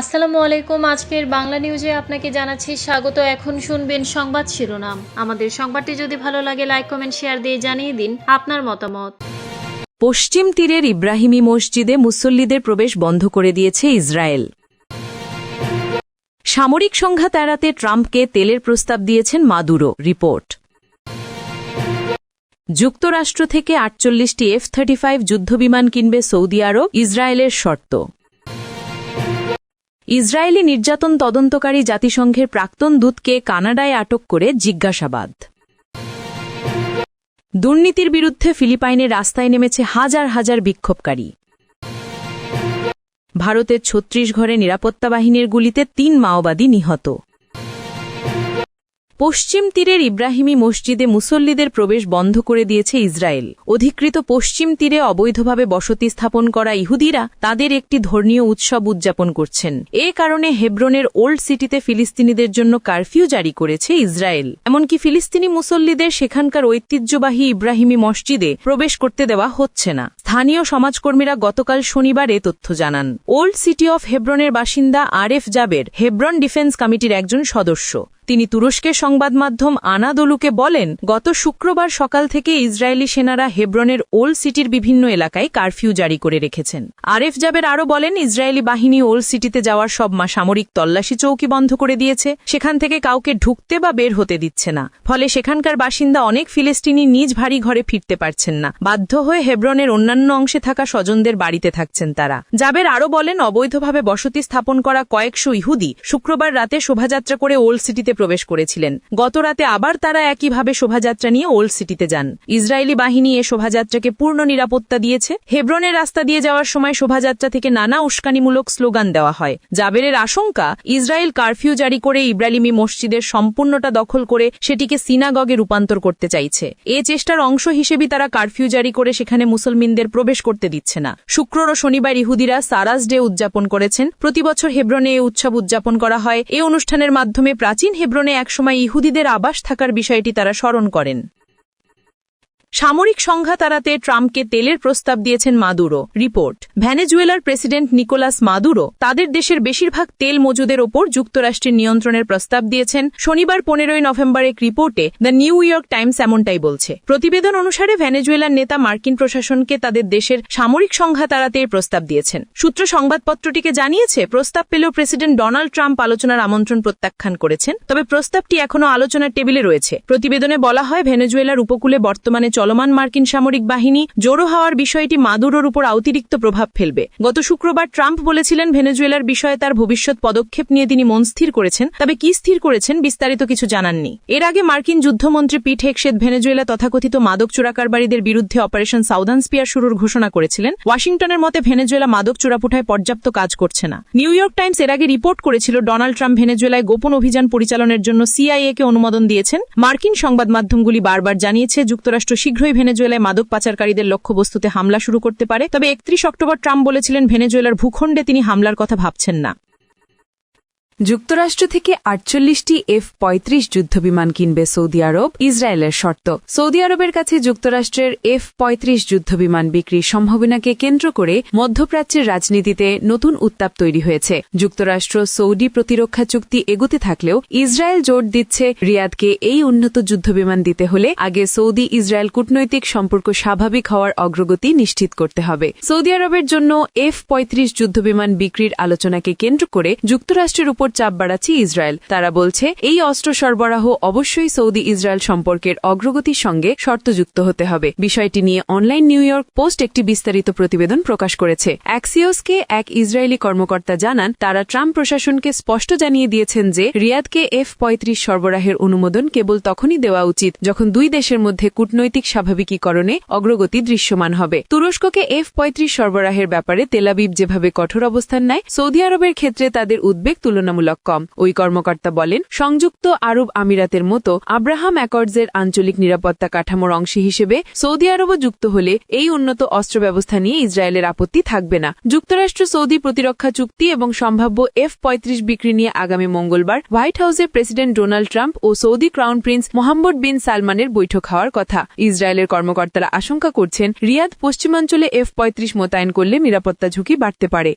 আসসালামু আলাইকুম। আজকের বাংলা নিউজে আপনাকে জানাচ্ছি স্বাগত। এখন শুনবেন সংবাদ শিরোনাম। আমাদের সংবাদটি যদি ভালো লাগে লাইক কমেন্ট শেয়ার দিয়ে জানিয়ে দিন আপনার মতামত। পশ্চিম তীরের ইব্রাহিমী মসজিদে মুসল্লিদের প্রবেশ বন্ধ করে দিয়েছে ইসরায়েল। সামরিক সংঘাত এড়াতে ট্রাম্পকে তেলের প্রস্তাব দিয়েছেন মাদুরো, রিপোর্ট। যুক্তরাষ্ট্র থেকে আটচল্লিশটি এফ থার্টি ফাইভ যুদ্ধবিমান কিনবে সৌদি আরব, ইসরায়েলের শর্ত। ইসরায়েলি নির্যাতন তদন্তকারী জাতিসংঘের প্রাক্তন দূতকে কানাডায় আটক করে জিজ্ঞাসাবাদ। দুর্নীতির বিরুদ্ধে ফিলিপাইনে রাস্তায় নেমেছে হাজার হাজার বিক্ষোভকারী। ভারতের ছত্রিশগড়ে নিরাপত্তা বাহিনীর গুলিতে তিন মাওবাদী নিহত। পশ্চিম তীরের ইব্রাহিমী মসজিদে মুসল্লিদের প্রবেশ বন্ধ করে দিয়েছে ইসরায়েল। অধিকৃত পশ্চিম তীরে অবৈধভাবে বসতি স্থাপন করা ইহুদিরা তাদের একটি ধর্মীয় উৎসব উদযাপন করছেন। এ কারণে হেব্রনের ওল্ড সিটিতে ফিলিস্তিনিদের জন্য কারফিউ জারি করেছে ইসরায়েল। এমনকি ফিলিস্তিনি মুসল্লিদের সেখানকার ঐতিহ্যবাহী ইব্রাহিমী মসজিদে প্রবেশ করতে দেওয়া হচ্ছে না। স্থানীয় সমাজকর্মীরা গতকাল শনিবার এ তথ্য জানান। ওল্ড সিটি অফ হেব্রনের বাসিন্দা আরএফ জাবের হেব্রন ডিফেন্স কমিটির একজন সদস্য। তিনি তুরস্কের সংবাদ মাধ্যম আনাদলুকে বলেন, গত শুক্রবার সকাল থেকে ইসরায়েলি সেনারা হেব্রনের ওল্ড সিটির বিভিন্ন এলাকায় কারফিউ জারি করে রেখেছেন। আরেফ জাবের আরও বলেন, ইসরায়েলি বাহিনী ওল্ড সিটিতে যাওয়ার সব মা সামরিক তল্লাশি চৌকি বন্ধ করে দিয়েছে, সেখান থেকে কাউকে ঢুকতে বা বের হতে দিচ্ছে না। ফলে সেখানকার বাসিন্দা অনেক ফিলিস্তিনি নিজ ভারী ঘরে ফিরতে পারছেন না। বাধ্য হয়ে হেব্রনের অন্যান্য অংশে থাকা স্বজনদের বাড়িতে থাকছেন তারা। জাবের আরও বলেন, অবৈধভাবে বসতি স্থাপন করা কয়েকশো ইহুদি শুক্রবার রাতে শোভাযাত্রা করে ওল্ড সিটিতে প্রবেশ করেছিলেন। গতরাতে আবার তারা একইভাবে শোভাযাত্রা নিয়ে ওল্ড সিটিতে যান। ইসরায়েলি বাহিনী এ শোভাযাত্রাকে পূর্ণ নিরাপত্তা দিয়েছে। হেব্রনের রাস্তা দিয়ে যাওয়ার সময় শোভাযাত্রা থেকে নানা উস্কানিমূলক স্লোগান দেওয়া হয়। জাবেরের আশঙ্কা, ইসরায়েল কারফিউ জারি করে ইব্রাহিমী মসজিদের সম্পূর্ণটা দখল করে সেটিকে সিনাগগে রূপান্তর করতে চাইছে। এ চেষ্টার অংশ হিসেবে তারা কারফিউ জারি করে সেখানে মুসলমিনদের প্রবেশ করতে দিচ্ছে না। শুক্র ও শনিবার ইহুদিরা সারাস ডে উদযাপন করেছেন। প্রতিবছর হেব্রনে এ উৎসব উদযাপন করা হয়। এ অনুষ্ঠানের মাধ্যমে প্রাচীন হেব্রনে একসময় ইহুদিদের আবাস থাকার বিষয়টি তারা স্মরণ করেন। সামরিক সংঘাত এড়াতে ট্রাম্পকে তেলের প্রস্তাব দিয়েছেন মাদুরো। রিপোর্ট। ভ্যানেজুয়েলার প্রেসিডেন্ট নিকোলাস মাদুরো তাদের দেশের বেশিরভাগ তেল মজুদের ওপর যুক্তরাষ্ট্রের নিয়ন্ত্রণের প্রস্তাব দিয়েছেন। শনিবার পনেরোই নভেম্বর এক রিপোর্টে দ্য নিউ ইয়র্ক টাইমস এমনটাই বলছে। প্রতিবেদন অনুসারে ভ্যানেজুয়েলার নেতা মার্কিন প্রশাসনকে তাদের দেশের সামরিক সংঘাত এড়াতে প্রস্তাব দিয়েছেন। সূত্র সংবাদপত্রটিকে জানিয়েছে, প্রস্তাব পেলেও প্রেসিডেন্ট ডোনাল্ড ট্রাম্প আলোচনার আমন্ত্রণ প্রত্যাখ্যান করেছেন। তবে প্রস্তাবটি এখনও আলোচনার টেবিলে রয়েছে। প্রতিবেদনে বলা হয়, ভেনেজুয়েলার উপকূলে বর্তমানে চলমান মার্কিন সামরিক বাহিনী জড়ো হওয়ার বিষয়টি মাদুরোর উপর অতিরিক্ত প্রভাব ফেলবে। গত শুক্রবার ট্রাম্প বলেছিলেন ভেনেজুয়েলার বিষয়ে তার ভবিষ্যৎ পদক্ষেপ নিয়ে তিনি মন স্থির করেছেন, তবে কি স্থির করেছেন বিস্তারিত কিছু জানাননি এর আগে মার্কিন যুদ্ধমন্ত্রী পিট হেকসেদ ভেনেজুয়েলা তথাকথিত মাদক চোরাকারবারীদের বিরুদ্ধে অপারেশন সাউদান স্পিয়ার শুরুর ঘোষণা করেছিলেন। ওয়াশিংটনের মতে ভেনেজুয়েলা মাদক চোরাপুঠায় পর্যাপ্ত কাজ করছে না। নিউ ইয়র্ক টাইমস এর আগে রিপোর্ট করেছিল ডোনাল্ড ট্রাম্প ভেনেজুয়েলায় গোপন অভিযান পরিচালনের জন্য সিআইএ কে অনুমোদন দিয়েছেন। মার্কিন সংবাদ মাধ্যমগুলি বারবার জানিয়েছে, যুক্তরাষ্ট্র শীঘ্রই ভেনেজুয়েলায় মাদক পাচারকারীদের লক্ষ্যবস্তুতে হামলা শুরু করতে পারে, তবে একত্রিশ অক্টোবর ট্রাম্প বলেছিলেন ভেনেজুয়েলার ভূখণ্ডে তিনি হামলার কথা ভাবছেন না। যুক্তরাষ্ট্র থেকে আটচল্লিশটি এফ পঁয়ত্রিশ যুদ্ধবিমান কিনবে সৌদি আরব, ইসরায়েলের শর্ত। সৌদি আরবের কাছে যুক্তরাষ্ট্রের এফ পঁয়ত্রিশ যুদ্ধবিমান বিক্রির সম্ভাবনাকে কেন্দ্র করে মধ্যপ্রাচ্যের রাজনীতিতে নতুন উত্তাপ তৈরি হয়েছে। যুক্তরাষ্ট্র সৌদি প্রতিরক্ষা চুক্তি এগোতে থাকলেও ইসরায়েল জোর দিচ্ছে রিয়াদকে এই উন্নত যুদ্ধবিমান দিতে হলে আগে সৌদি ইসরায়েল কূটনৈতিক সম্পর্ক স্বাভাবিক হওয়ার অগ্রগতি নিশ্চিত করতে হবে। সৌদি আরবের জন্য এফ পঁয়ত্রিশ যুদ্ধবিমান বিক্রির আলোচনাকে কেন্দ্র করে যুক্তরাষ্ট্রের উপর চাপ বাড়াচ্ছে ইসরায়েল। তারা বলছে, এই অস্ত্র সরবরাহ অবশ্যই সৌদি ইসরায়েল সম্পর্কের অগ্রগতির সঙ্গে শর্তযুক্ত হতে হবে। বিষয়টি নিয়ে অনলাইন নিউ ইয়র্ক পোস্ট একটি বিস্তারিত প্রতিবেদন প্রকাশ করেছে। অ্যাক্সিওসকে এক ইসরায়েলি কর্মকর্তা জানান, তারা ট্রাম্প প্রশাসনকে স্পষ্ট জানিয়ে দিয়েছেন যে, রিয়াদকে এফ পঁয়ত্রিশ সরবরাহের অনুমোদন কেবল তখনই দেওয়া উচিত যখন দুই দেশের মধ্যে কূটনৈতিক স্বাভাবিকীকরণে অগ্রগতি দৃশ্যমান হবে। তুরস্ককে এফ পঁয়ত্রিশ সরবরাহের ব্যাপারে তেলাবিব যেভাবে কঠোর অবস্থান নেয়, সৌদি আরবের ক্ষেত্রে তাদের উদ্বেগ তুলনামূলক কম। ওই কর্মকর্তা বলেন, সংযুক্ত আরব আমিরাতের মতো আব্রাহাম অ্যাকর্ডসের আঞ্চলিক নিরাপত্তা কাঠামোর অংশ হিসেবে সৌদি আরবও যুক্ত হলে এই উন্নত অস্ত্র ব্যবস্থা নিয়ে ইসরায়েলের আপত্তি থাকবে না। যুক্তরাষ্ট্র সৌদি প্রতিরক্ষা চুক্তি এবং সম্ভাব্য এফ পঁয়ত্রিশ বিক্রি নিয়ে আগামী মঙ্গলবার হোয়াইট হাউসে প্রেসিডেন্ট ডোনাল্ড ট্রাম্প ও Saudi crown prince Mohammed bin সালমানের বৈঠক হওয়ার কথা। ইসরায়েলের কর্মকর্তারা আশঙ্কা করছেন, রিয়াদ পশ্চিমাঞ্চলে এফ পঁয়ত্রিশ মোতায়েন করলে নিরাপত্তা ঝুঁকি বাড়তে পারে।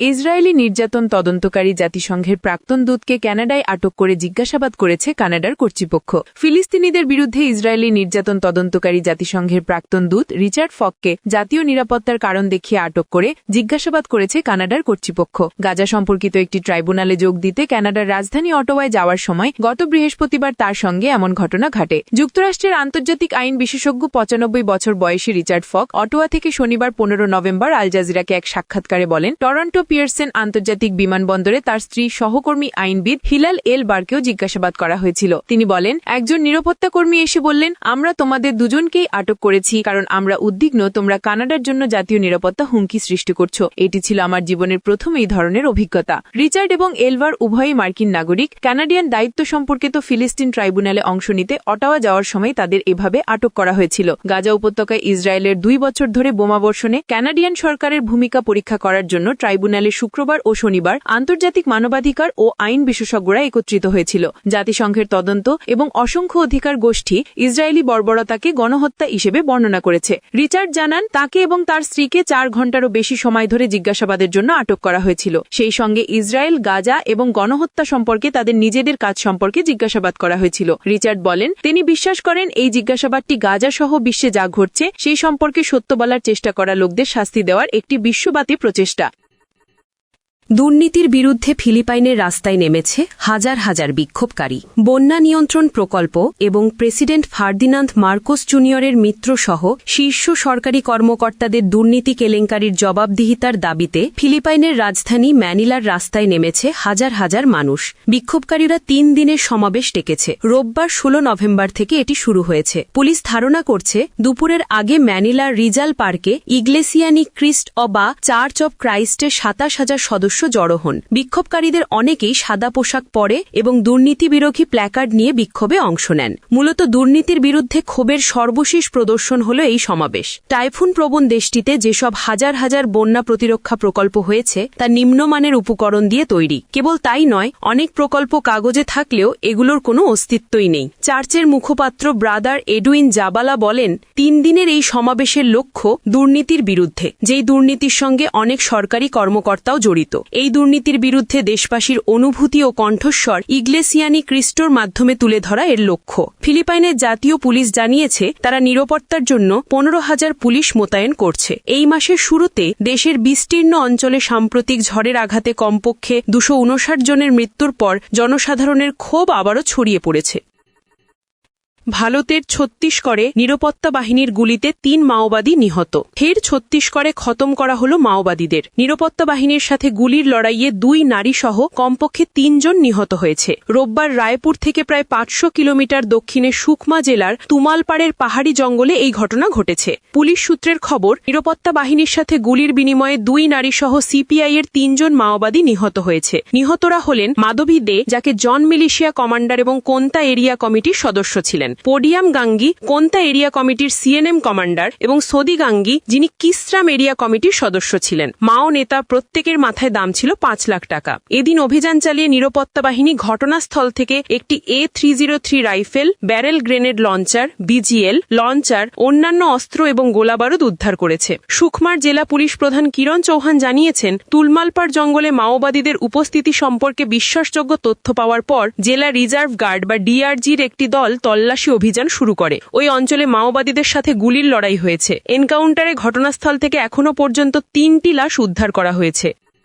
ইসরায়েলি নির্যাতন তদন্তকারী জাতিসংঘের প্রাক্তন দূতকে ক্যানাডায় আটক করে জিজ্ঞাসাবাদ করেছে কানাডার কর্তৃপক্ষ। ফিলিস্তিনিদের বিরুদ্ধে ইসরায়েলি নির্যাতন তদন্তকারী জাতিসংঘের প্রাক্তন দূত রিচার্ড ফককে জাতীয় নিরাপত্তার কারণ দেখিয়ে আটক করে জিজ্ঞাসাবাদ করেছে কানাডার কর্তৃপক্ষ। গাজা সম্পর্কিত একটি ট্রাইব্যুনালে যোগ দিতে কানাডার রাজধানী অটোয়ায় যাওয়ার সময় গত বৃহস্পতিবার তার সঙ্গে এমন ঘটনা ঘটে। যুক্তরাষ্ট্রের আন্তর্জাতিক আইন বিশেষজ্ঞ পঁচানব্বই বছর বয়সী রিচার্ড ফক অটোয়া থেকে শনিবার পনেরো নভেম্বর আল জাজিরাকে এক সাক্ষাৎকারে বলেন, টরন্টো পিয়ারসেন আন্তর্জাতিক বিমানবন্দরে তার স্ত্রী সহকর্মী আইনবিদ হিলাল এল বারকেও জিজ্ঞাসাবাদ করা হয়েছিল। তিনি বলেন, একজন নিরাপত্তা কর্মী এসে বললেন, আমরা তোমাদের দুজনকেই আটক করেছি, কারণ আমরা উদ্বিগ্ন, তোমরা কানাডার জন্য জাতীয় নিরাপত্তা হুমকি সৃষ্টি করছ। এটি ছিল আমার জীবনের প্রথম এই ধরনের অভিজ্ঞতা রিচার্ড এবং এলভার উভয়ই মার্কিন নাগরিক। কানাডিয়ান দায়িত্ব সম্পর্কিত ফিলিস্তিন ট্রাইব্যুনালে অংশ নিতে অটাওয়া যাওয়ার সময় তাদের এভাবে আটক করা হয়েছিল। গাজা উপত্যকায় ইসরায়েলের দুই বছর ধরে বোমাবর্ষণে কানাডিয়ান সরকারের ভূমিকা পরীক্ষা করার জন্য ট্রাইব্যুনালে শুক্রবার ও শনিবার আন্তর্জাতিক মানবাধিকার ও আইন বিশেষজ্ঞরা একত্রিত হয়েছিল। জাতিসংঘের তদন্ত এবং অসংখ্য অধিকার গোষ্ঠী ইসরায়েলি বর্বরতাকে গণহত্যা হিসেবে বর্ণনা করেছে। রিচার্ড জানান, তাকে এবং তার স্ত্রীকে চার ঘণ্টারও বেশি সময় ধরে জিজ্ঞাসাবাদের জন্য আটক করা হয়েছিল। সেই সঙ্গে ইসরায়েল, গাজা এবং গণহত্যা সম্পর্কে তাদের নিজেদের কাজ সম্পর্কে জিজ্ঞাসাবাদ করা হয়েছিল। রিচার্ড বলেন, তিনি বিশ্বাস করেন, এই জিজ্ঞাসাবাদটি গাজা সহ বিশ্বে যা ঘটছে, সেই সম্পর্কে সত্য বলার চেষ্টা করা লোকদের শাস্তি দেওয়ার একটি বিশ্বব্যাপী প্রচেষ্টা। দুর্নীতির বিরুদ্ধে ফিলিপাইনের রাস্তায় নেমেছে হাজার হাজার বিক্ষোভকারী। বন্যা নিয়ন্ত্রণ প্রকল্প এবং প্রেসিডেন্ট ফার্দিনান্দ মার্কোস জুনিয়রের মিত্রসহ শীর্ষ সরকারি কর্মকর্তাদের দুর্নীতি কেলেঙ্কারির জবাবদিহিতার দাবিতে ফিলিপাইনের রাজধানী ম্যানিলার রাস্তায় নেমেছে হাজার হাজার মানুষ। বিক্ষোভকারীরা তিন দিনের সমাবেশ ডেকেছে। রোববার ষোলো নভেম্বর থেকে এটি শুরু হয়েছে। পুলিশ ধারণা করছে, দুপুরের আগে ম্যানিলার রিজাল পার্কে ইগলেসিয়ানি ক্রিস্ট অবা চার্চ অব ক্রাইস্টের সাতাশ হাজার সদস্য জড়ো হন। বিক্ষোভকারীদের অনেকেই সাদা পোশাক পরে এবং দুর্নীতি বিরোধী প্ল্যাকার্ড নিয়ে বিক্ষোভে অংশ নেন। মূলত দুর্নীতির বিরুদ্ধে ক্ষোভের সর্বশেষ প্রদর্শন হল এই সমাবেশ। টাইফুন প্রবণ দেশটিতে যেসব হাজার হাজার বন্যা প্রতিরক্ষা প্রকল্প হয়েছে, তা নিম্নমানের উপকরণ দিয়ে তৈরি। কেবল তাই নয়, অনেক প্রকল্প কাগজে থাকলেও এগুলোর কোনো অস্তিত্বই নেই। চার্চের মুখপাত্র ব্রাদার এডুইন জাবালা বলেন, তিন দিনের এই সমাবেশের লক্ষ্য দুর্নীতির বিরুদ্ধে, যেই দুর্নীতির সঙ্গে অনেক সরকারি কর্মকর্তাও জড়িত। এই দুর্নীতির বিরুদ্ধে দেশবাসীর অনুভূতি ও কণ্ঠস্বর ইগলেসিয়ানি ক্রিস্টোর মাধ্যমে তুলে ধরা এর লক্ষ্য। ফিলিপাইনের জাতীয় পুলিশ জানিয়েছে, তারা নিরাপত্তার জন্য পনেরো হাজার পুলিশ মোতায়েন করছে। এই মাসের শুরুতে দেশের বিস্তীর্ণ অঞ্চলে সাম্প্রতিক ঝড়ের আঘাতে কমপক্ষে দুশো জনের মৃত্যুর পর জনসাধারণের ক্ষোভ আবারও ছড়িয়ে পড়েছে। ভারতের ছত্তিশগড়ে নিরাপত্তা বাহিনীর গুলিতে তিন মাওবাদী নিহত। ফের ছত্তিশগড়ে খতম করা হল মাওবাদীদের। নিরাপত্তা বাহিনীর সাথে গুলির লড়াইয়ে দুই নারী সহ কমপক্ষে তিনজন নিহত হয়েছে। রোববার রায়পুর থেকে প্রায় পাঁচশো কিলোমিটার দক্ষিণে সুকমা জেলার তুমালপাড়ের পাহাড়ি জঙ্গলে এই ঘটনা ঘটেছে। পুলিশ সূত্রের খবর, নিরাপত্তা বাহিনীর সাথে গুলির বিনিময়ে দুই নারী সহ সিপিআই এর তিনজন মাওবাদী নিহত হয়েছে। নিহতরা হলেন মাধবী দে, যাকে জন মিলিশিয়া কমান্ডার এবং কোন্তা এরিয়া কমিটির সদস্য ছিলেন। পোডিয়াম গাঙ্গি কোন্তা এরিয়া কমিটির সিএনএম কমান্ডার এবং সদি গাঙ্গি, যিনি কিসরাম এরিয়া কমিটির সদস্য ছিলেন। মাও নেতা প্রত্যেকের মাথায় দাম ছিল পাঁচ লাখ টাকা। এদিন অভিযান চালিয়ে নিরাপত্তা বাহিনী ঘটনাস্থল থেকে একটি A three zero three rifle, barrel grenade launcher BGL launcher, অন্যান্য অস্ত্র এবং গোলাবারুদ উদ্ধার করেছে। সুকমার জেলা পুলিশ প্রধান কিরণ চৌহান জানিয়েছেন, তুলমালপাড় জঙ্গলে মাওবাদীদের উপস্থিতি সম্পর্কে বিশ্বাসযোগ্য তথ্য পাওয়ার পর জেলা রিজার্ভ গার্ড বা ডিআরজির একটি দল তল্লাশি অভিযান শুরু করে। ওই অঞ্চলে মাওবাদীদের সাথে গুলির লড়াই হয়েছে। এনকাউন্টারে ঘটনাস্থল থেকে এখনও পর্যন্ত তিনটি লাশ উদ্ধার করা হয়েছে।